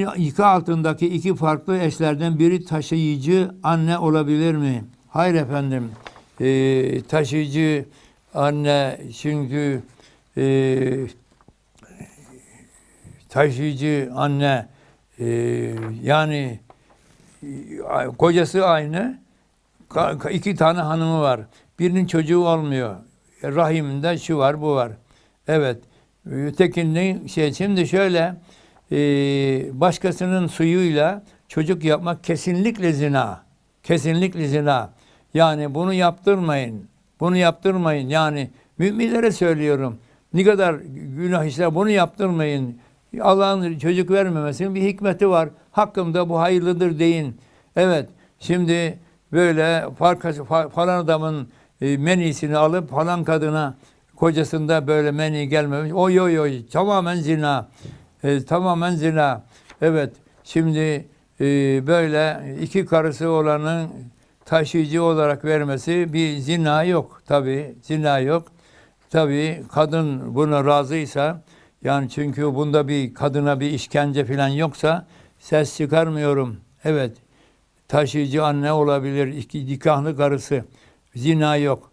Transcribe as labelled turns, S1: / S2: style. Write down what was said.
S1: Yıka altındaki iki farklı eşlerden biri taşıyıcı anne olabilir mi? Hayır efendim. Ee, taşıyıcı anne çünkü e, taşıyıcı anne e, yani e, kocası aynı iki tane hanımı var. Birinin çocuğu olmuyor. E, Rahiminde şu var bu var. Evet. Ötekinin şey şimdi şöyle e, başkasının suyuyla çocuk yapmak kesinlikle zina. Kesinlikle zina. Yani bunu yaptırmayın. Bunu yaptırmayın. Yani müminlere söylüyorum. Ne kadar günah işler bunu yaptırmayın. Allah'ın çocuk vermemesinin bir hikmeti var. Hakkımda bu hayırlıdır deyin. Evet. Şimdi böyle falan adamın e, menisini alıp falan kadına kocasında böyle meni gelmemiş. Oy oy oy tamamen zina. E, tamamen zina. Evet. Şimdi e, böyle iki karısı olanın taşıyıcı olarak vermesi bir zina yok. Tabi zina yok. Tabi kadın buna razıysa yani çünkü bunda bir kadına bir işkence falan yoksa ses çıkarmıyorum. Evet taşıyıcı anne olabilir, iki nikahlı karısı. Zina yok.